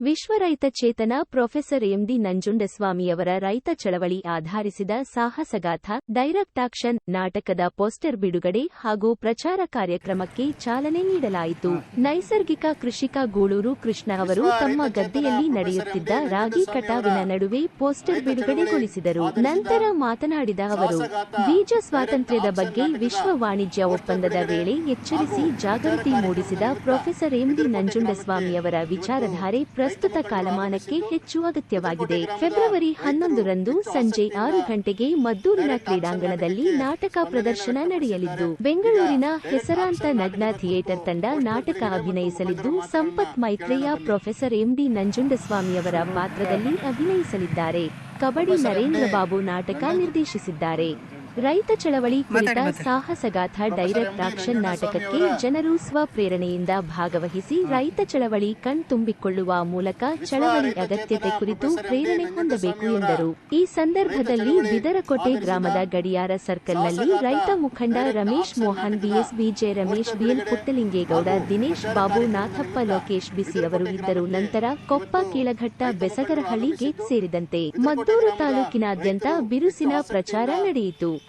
ವಿಶ್ವ ರೈತ ಚೇತನ professor MD ನಂಜುಂಡಸ್ವಾಮಿಯವರ ರೈತ ಚಳವಳಿ ಆಧರಿಸಿದ ಸಾಹಸಗಾಥ ಡೈರೆಕ್ಟ್ ಆಕ್ಷನ್ ನಾಟಕದ ಪೋಸ್ಟರ್ ಬಿಡುಗಡೆ ಹಾಗೂ ಪ್ರಚಾರ ಕಾರ್ಯಕ್ರಮಕ್ಕೆ ಚಾಲನೆ ನೀಡಲಾಯಿತು. ನೈಸರ್ಗಿಕ ಕೃಷಿಕ ಗೂಳೂರು ಕೃಷ್ಣ ಅವರು ತಮ್ಮ ಗದ್ದೆಯಲ್ಲಿ ನಡೆಯುತ್ತಿದ್ದ ರಾಗಿ ಕಟಾವಿನ ನಡುವೆ ಪೋಸ್ಟರ್ ಬಿಡುಗಡೆಗೊಳಿಸಿದರು. ನಂತರ ಮಾತನಾಡಿದ ಅವರು ಬೀಜ ಸ್ವಾತಂತ್ರ್ಯದ ಬಗ್ಗೆ ವಿಶ್ವ ವಾಣಿಜ್ಯ ಒಪ್ಪಂದದ ವೇಳೆ ಎಚ್ಚರಿಸಿ ಜಾಗೃತಿ ಮೂಡಿಸಿದ ಪ್ರೊಫೆಸರ್ ಎಂಡಿ ನಂಜುಂಡಸ್ವಾಮಿಯವರ ವಿಚಾರಧಾರೆ ಪ್ರಸ್ತುತ ಕಾಲಮಾನಕ್ಕೆ ಹೆಚ್ಚು ಅಗತ್ಯವಾಗಿದೆ. ಫೆಬ್ರವರಿ ಹನ್ನೊಂದರಂದು ಸಂಜೆ ಆರು ಗಂಟೆಗೆ ಮದ್ದೂರಿನ ಕ್ರೀಡಾಂಗಣದಲ್ಲಿ ನಾಟಕ ಪ್ರದರ್ಶನ ನಡೆಯಲಿದ್ದು, ಬೆಂಗಳೂರಿನ ಹೆಸರಾಂತ ನಗ್ನ ಥಿಯೇಟರ್ ತಂಡ ನಾಟಕ ಅಭಿನಯಿಸಲಿದ್ದು, ಸಂಪತ್ ಮೈತ್ರೇಯ ಪ್ರೊಫೆಸರ್ ಎಂಡಿ ನಂಜುಂಡಸ್ವಾಮಿಯವರ ಪಾತ್ರದಲ್ಲಿ ಅಭಿನಯಿಸಲಿದ್ದಾರೆ. ಕಬಡ್ಡಿ ನರೇಂದ್ರ ಬಾಬು ನಾಟಕ ನಿರ್ದೇಶಿಸಿದ್ದಾರೆ. ರೈತ ಚಳವಳಿ ಕುರಿತ ಸಾಹಸಗಾಥ ಡೈರೆಕ್ಟ್ ಆಕ್ಷನ್ ನಾಟಕಕ್ಕೆ ಜನರು ಸ್ವಪ್ರೇರಣೆಯಿಂದ ಭಾಗವಹಿಸಿ ರೈತ ಚಳವಳಿ ಕಣ್ತುಂಬಿಕೊಳ್ಳುವ ಮೂಲಕ ಚಳವಳಿ ಅಗತ್ಯತೆ ಕುರಿತು ಪ್ರೇರಣೆ ಹೊಂದಬೇಕು ಎಂದರು. ಈ ಸಂದರ್ಭದಲ್ಲಿ ಬಿದರಕೋಟೆ ಗ್ರಾಮದ ಗಡಿಯಾರ ಸರ್ಕಲ್ನಲ್ಲಿ ರೈತ ಮುಖಂಡ Ramesh Mohan BS BJ Ramesh BL Puttalinge Gowda Dinesh Babu Nathappa Lokesh BC ಅವರು ಇದ್ದರು. ನಂತರ ಕೊಪ್ಪ ಕೀಳಘಟ್ಟ ಬೆಸಗರಹಳ್ಳಿ ಗೇಟ್ ಸೇರಿದಂತೆ ಮದ್ದೂರು ತಾಲೂಕಿನಾದ್ಯಂತ ಬಿರುಸಿನ ಪ್ರಚಾರ ನಡೆಯಿತು.